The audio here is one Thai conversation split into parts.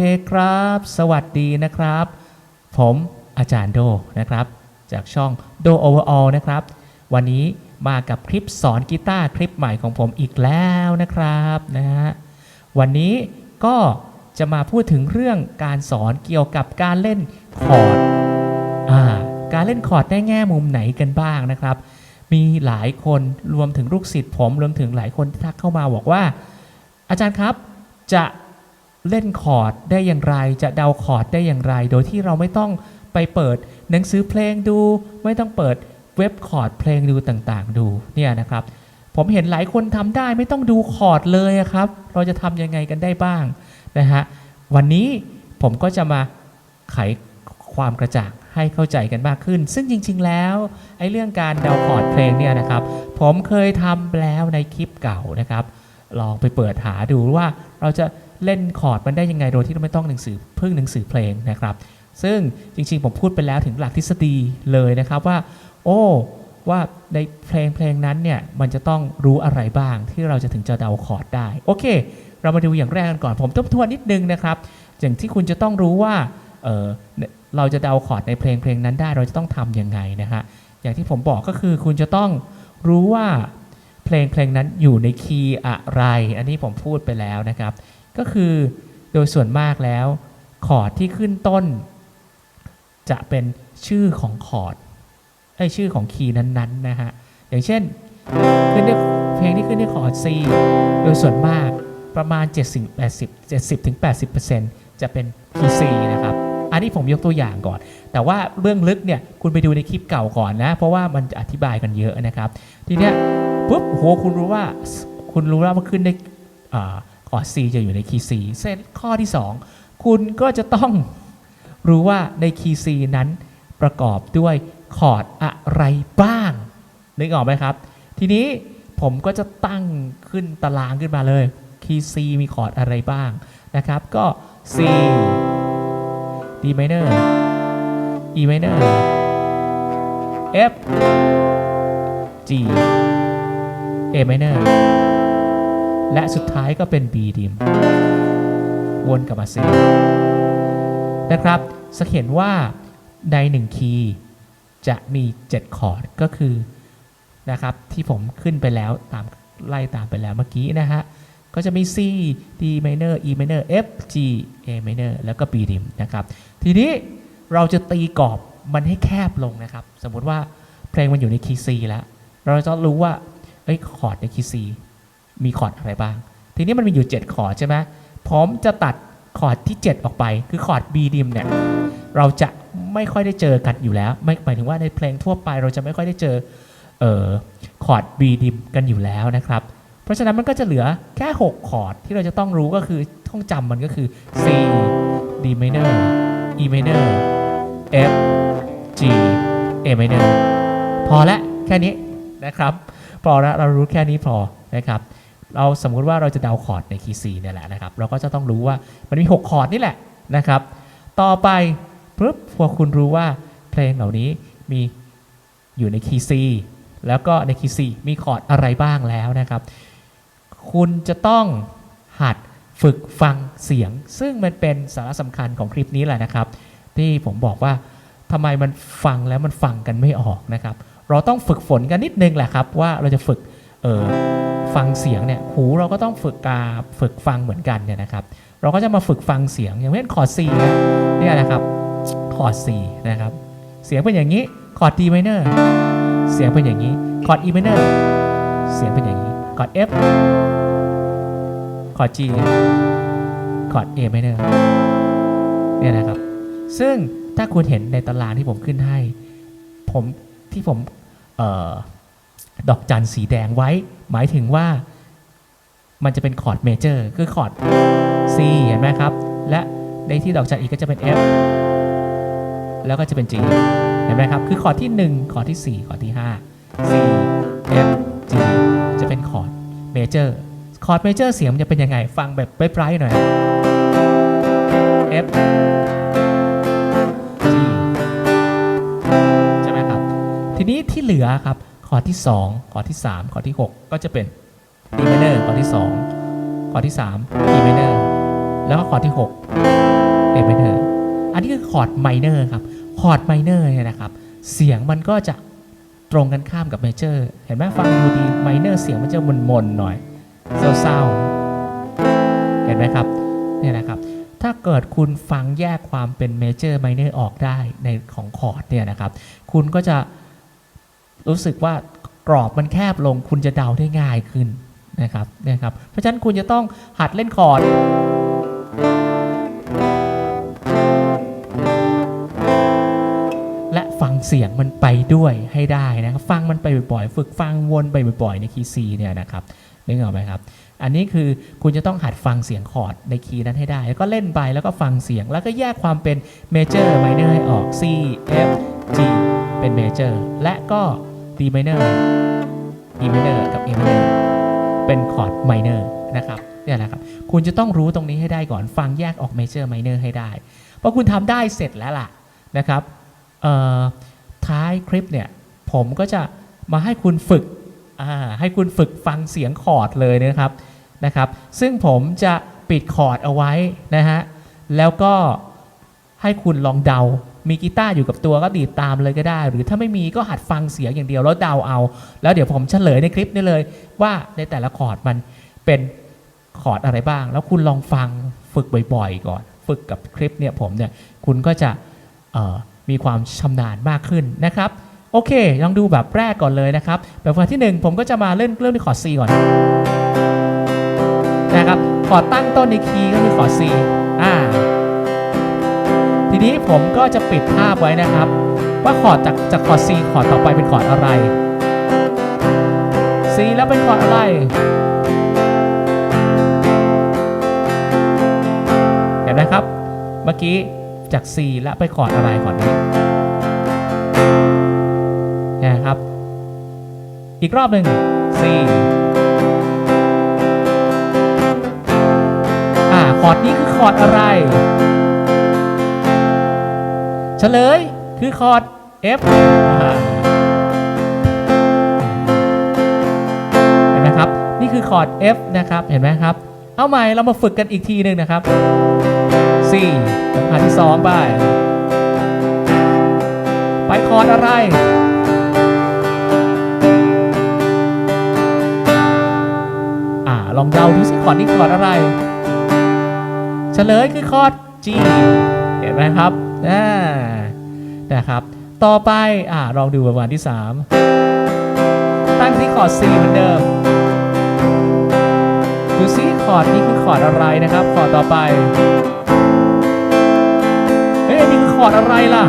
เคครับ สวัสดีนะครับ ผมอาจารย์โดนะครับ จากช่องโด Overall นะครับ วันนี้มากับคลิปสอนกีตาร์คลิปใหม่ของผมอีกแล้วนะครับนะฮะวันนี้ก็จะมาพูดถึงเรื่องการสอนเกี่ยวกับการเล่นคอร์ดอ่าการเล่นคอร์ดได้แง่มุมไหนกันบ้างนะครับ มีหลายคนรวมถึงลูกศิษย์ผมรวมถึงหลายคนที่ทักเข้ามาบอกว่า อาจารย์ครับจะ เล่นคอร์ดได้อย่างไร จะเดาคอร์ดได้อย่างไร โดยที่เราไม่ต้องไปเปิดหนังสือเพลงดู ไม่ต้องเปิดเว็บคอร์ดเพลงดูต่างๆ ดูเนี่ยนะครับ ผมเห็นหลายคนทำได้ไม่ต้องดูคอร์ดเลยครับ เราจะทำยังไงกันได้บ้างนะฮะวันนี้ผมก็จะมาไขความกระจ่างให้เข้าใจกันมากขึ้น ซึ่งจริง ๆ แล้วไอ้เรื่องการเดาคอร์ดเพลงเนี่ยนะครับ ผมเคยทำแล้วในคลิปเก่านะครับ ลองไปเปิดหาดูว่าเราจะ เล่นคอร์ดมันได้ยังไงโดยที่เราไม่ต้องหนังสือพึ่งหนังสือเพลงนะครับ ซึ่งจริงๆ ผมพูดไปแล้วถึงหลักทฤษฎีเลยนะครับว่า โอ้ว่าในเพลงเพลงนั้นเนี่ยมันจะต้องรู้อะไรบ้างที่เราจะถึงจะเดาคอร์ดได้ โอเค เรามาดูอย่างแรกกันก่อนผมทบทวนนิดนึงนะครับ อย่างที่คุณจะต้องรู้ว่าเเราจะเดาคอร์ดในเพลงเพลงนั้นได้เราจะต้องทำยังไงนะฮะอย่างที่ผมบอกก็คือคุณจะต้องรู้ว่าเพลงเพลงนั้นอยู่ในคีย์อะไร อันนี้ผมพูดไปแล้วนะครับ ก็คือโดยส่วนมากแล้ว คอร์ดที่ขึ้นต้น จะเป็นชื่อของคอร์ดไอยชื่อของคีย์นั้นๆนะฮะอย่างเช่นขึ้นด้วยเพลงที่ขึ้นด้วยคอร์ด C โดยส่วนมากประมาณ 70 80 70ถึง80จะเป็นคีย์ C นะครับ อันนี้ผมยกตัวอย่างก่อน แต่ว่าเรื่องลึกเนี่ยคุณไปดูในคลิปเก่าก่อนนะ เพราะว่ามันจะอธิบายกันเยอะนะครับ ทีเนี้ยปุ๊บโหคุณรู้ว่าคุณรู้ว่ามันขึ้นได้อ่า คอร์ด C จะอยู่ในคีย์ C เส้นข้อที่ 2 คุณก็จะต้องรู้ว่าในคีย์ C นั้นประกอบด้วยคอร์ดอะไรบ้าง นึกออกไหมครับ ทีนี้ผมก็จะตั้งขึ้นตารางขึ้นมาเลย คีย์ C มีคอร์ดอะไรบ้างนะครับ ก็ C D minor E minor F G A minor และสุดท้ายก็เป็น B dim วนกลับมา C นะครับสังเห็นว่าใน1คีย์จะมี 7 คอร์ดก็คือนะครับที่ผมขึ้นไปแล้วตามไล่ตามไปแล้วเมื่อกี้นะฮะ ก็จะมี C D minor E minor F G A minor แล้วก็ B dim นะครับ ทีนี้เราจะตีกรอบมันให้แคบลงนะครับ สมมติว่าเพลงมันอยู่ในคีย์ C แล้ว เราจะรู้ว่าเอ้ยคอร์ดในคีย์ C มีคอร์ดอะไรบ้าง ทีนี้มันมีอยู่ 7 คอร์ดใช่ไหมผมจะตัดคอร์ดที่ 7 ออกไป คือคอร์ด B dim เนี่ยเราจะไม่ค่อยได้เจอกันอยู่แล้ว ไม่หมายถึงว่าในเพลงทั่วไปเราจะไม่ค่อยได้เจอเออคอร์ด B dim กันอยู่แล้วนะครับ เพราะฉะนั้นมันก็จะเหลือแค่ 6 คอร์ดที่เราจะต้องรู้ก็คือท่องจำมันก็คือ C D minor E minor F G A minor พอละแค่นี้นะครับ พอละเรารู้แค่นี้พอนะครับ เราสมมุติว่าเราจะเดาคอร์ดในคีย์ C เนี่ยแหละนะครับ เราก็จะต้องรู้ว่ามันมี 6 คอร์ดนี่แหละนะครับ ต่อไปปุ๊บพอคุณรู้ว่าเพลงเหล่านี้มีอยู่ในคีย์ C แล้วก็ในคีย์ C มีคอร์ดอะไรบ้างแล้วนะครับ คุณจะต้องหัดฝึกฟังเสียง ซึ่งมันเป็นสาระสำคัญของคลิปนี้แหละนะครับ ที่ผมบอกว่าทำไมมันฟังแล้วมันฟังกันไม่ออกนะครับ เราต้องฝึกฝนกันนิดนึงแหละครับว่าเราจะฝึกเออ ฟังเสียงเนี่ยหูเราก็ต้องฝึกกาฝึกฟังเหมือนกันเนี่ยนะครับ เราก็จะมาฝึกฟังเสียงอย่างเช่นคอร์ด C นะเนี่ยนะครับคอร์ด C นะครับ เสียงเป็นอย่างนี้คอร์ด D minor เสียงเป็นอย่างนี้คอร์ด E minor เสียงเป็นอย่างนี้คอร์ด F คอร์ด G คอร์ด A minor เนี่ยนะครับ ซึ่งถ้าคุณเห็นในตารางที่ผมขึ้นให้ ผมที่ผมเออ ดอกจันสีแดงไว้ หมายถึงว่ามันจะเป็นคอร์ดเมเจอร์คือคอร์ด C เห็นไหมครับ และในที่ดอกจันอีกก็จะเป็น F แล้วก็จะเป็น G เห็นไหมครับ คือคอร์ดที่ 1 คอร์ดที่ 4 คอร์ดที่ 5 C F G จะเป็นคอร์ดเมเจอร์คอร์ดเมเจอร์เสียงมันจะเป็นยังไง ฟังแบบไบรท์ๆหน่อย F G ใช่ไหมครับ ทีนี้ที่เหลือครับ คอร์ดที่2คอร์ดที่3คอร์ดที่ 6 ก็จะเป็น D minor คอร์ดที่2คอร์ดที่ 3 E minor แล้วก็คอร์ดที่ 6 A minor อันนี้คือคอร์ด minor ครับ คอร์ด minor เนี่ยนะครับ เสียงมันก็จะตรงกันข้ามกับ major เห็นไหมฟังดูดี minor เสียงมันจะมนๆหน่อย เศร้าๆ เห็นไหมครับ เนี่ยนะครับ ถ้าเกิดคุณฟังแยกความเป็น major minor ออกได้ในของคอร์ดเนี่ยนะครับ คุณก็จะ รู้สึกว่ากรอบมันแคบลงคุณจะเดาได้ง่ายขึ้นนะครับเนี่ยครับ เพราะฉะนั้นคุณจะต้องหัดเล่นคอร์ดและฟังเสียงมันไปด้วยให้ได้นะครับ ฟังมันไปบ่อยๆ ฝึกฟังวนไปบ่อยๆ ในคีย์ C เนี่ยนะครับนึกออกไหมครับ อันนี้คือคุณจะต้องหัดฟังเสียงคอร์ดในคีย์นั้นให้ได้ แล้วก็เล่นไปแล้วก็ฟังเสียง แล้วก็แยกความเป็นเมเจอร์ไมเนอร์ให้ออก C F G เป็นเมเจอร์และก็ D minor E minor กับ A minor เป็นคอร์ดไมเนอร์นะครับเนี่ยนะครับ คุณจะต้องรู้ตรงนี้ให้ได้ก่อนฟังแยกออกเมเจอร์ไมเนอร์ให้ได้พอคุณทำได้เสร็จแล้วล่ะนะครับเอ่อท้ายคลิปเนี่ยผมก็จะมาให้คุณฝึกอ่าให้คุณฝึกฟังเสียงคอร์ดเลยนะครับนะครับ ซึ่งผมจะปิดคอร์ดเอาไว้นะฮะแล้วก็ให้คุณลองเดา มีกีตาร์อยู่กับตัวก็ดีดตามเลยก็ได้ หรือถ้าไม่มีก็หัดฟังเสียงอย่างเดียวแล้วเดาเอา แล้วเดี๋ยวผมเฉลยในคลิปนี้เลย ว่าในแต่ละคอร์ดมันเป็นคอร์ดอะไรบ้าง แล้วคุณลองฟังฝึกบ่อยๆ ก่อน ฝึกกับคลิปเนี่ยผมเนี่ยคุณก็จะมีความชำนาญมากขึ้นนะครับโอเค ลองดูแบบแรกก่อนเลยนะครับ แบบที่หนึ่งผมก็จะมาเล่นเริ่มที่คอร์ด C ก่อนนะครับ คอร์ดตั้งต้นในคีย์ก็คือคอร์ด C อ่า ทีนี้ผมก็จะปิดภาพไว้นะครับ ว่าคอร์ดจากจากคอร์ด C คอร์ดต่อไปเป็นคอร์ดอะไร C แล้วเป็นคอร์ดอะไร เห็นไหมครับ เมื่อกี้จาก C แล้วไปคอร์ดอะไรคอร์ดนี้เนี่ยนะครับ อีกรอบหนึ่ง C อ่าคอร์ดนี้คือคอร์ดอะไร เฉลยคือคอร์ด F เห็นไหมครับ นี่คือคอร์ด F นะครับ เห็นไหมครับ เอาใหม่เรามาฝึกกันอีกทีหนึ่งนะครับ C สัมผัสที่สองไป ไปคอร์ดอะไร อ่า ลองเดาดูสิคอร์ดนี้คอร์ดอะไร เฉลยคือคอร์ด G เห็นไหมครับ นะครับ ต่อไปอ่าลองดูประมาณที่ 3 ตั้งที่คอร์ด C เหมือนเดิม ดูซิคอร์ดนี้คือคอร์ดอะไรนะครับ คอร์ดต่อไปเอ๊ะนนี่คือคอร์ดอะไรล่ะ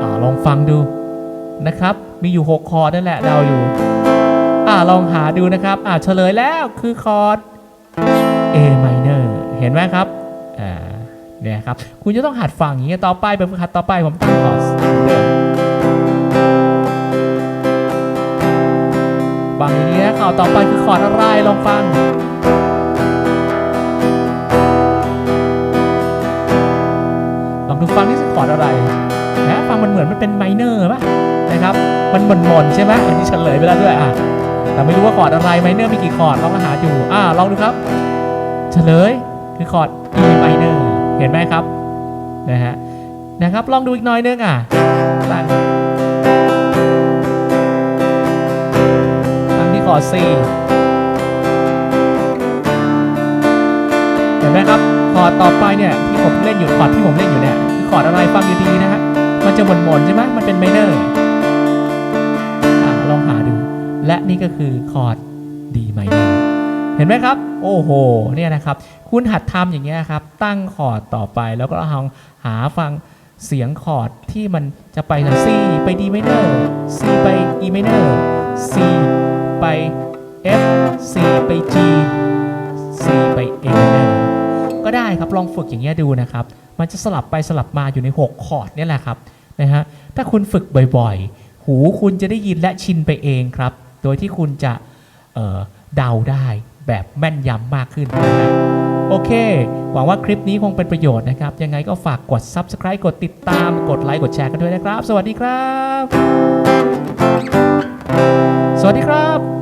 อ่าลองฟังดูนะครับ มีอยู่ 6 คอร์ดนั่นแหละเดาอยู่อ่าลองหาดูนะครับ อ่าเฉลยแล้วคือคอร์ด A minor เห็นไหมครับอ่า เนี่ยครับ คุณจะต้องหัดฟังอย่างเงี้ยต่อไปแบบฝึกหัดต่อไปผมตั้งคอร์ดเดิมฟังอย่างนี้นะข่าวต่อไปคือคอร์ดอะไรลองฟังลองดูฟังนี่คือคอร์ดอะไรนะฟังมันเหมือนมันเป็นไมเนอร์ป่ะนะครับ มันหม่นหม่นๆใช่ไหมอันนี้เฉลยไปแล้วด้วยอะแต่ไม่รู้ว่าคอร์ดอะไรไมเนอร์มีกี่คอร์ดลองมาหาดูอ่าลองดูครับ เฉลยคือคอร์ด E minor เห็นไหมครับนะฮะนะครับลองดูอีกหน่อยนึงอะตั้งตั้งที่คอร์ด C เห็นไหมครับคอร์ดต่อไปเนี่ยที่ผมเล่นอยู่คอร์ดที่ผมเล่นอยู่เนี่ยคือคอร์ดอะไรฟังดีๆนะฮะมันจะหม่นๆใช่ไหมมันเป็นไมเนอร์อะลองหาดู และนี่ก็คือคอร์ด D minor เห็นไหมครับ โอ้โหเนี่ยนะครับ คุณหัดทำอย่างเงี้ยครับ ตั้งคอร์ดต่อไปแล้วก็ลองหาฟังเสียงคอร์ดที่มันจะไปจาก C ไป D minor C ไป E minor C ไป F C ไป G C ไป A minor ก็ได้ครับลองฝึกอย่างเงี้ยดูนะครับ มันจะสลับไปสลับมาอยู่ใน 6 คอร์ดนี่แหละครับนะฮะถ้าคุณฝึกบ่อยๆ หูคุณจะได้ยินและชินไปเองครับ โดยที่คุณจะเเดาได้ แบบแม่นยำมากขึ้นนะฮะโอเค หวังว่าคลิปนี้คงเป็นประโยชน์นะครับ ยังไงก็ฝากกด Subscribe กดติดตาม กดไลค์ กดแชร์กันด้วยนะครับ สวัสดีครับ สวัสดีครับ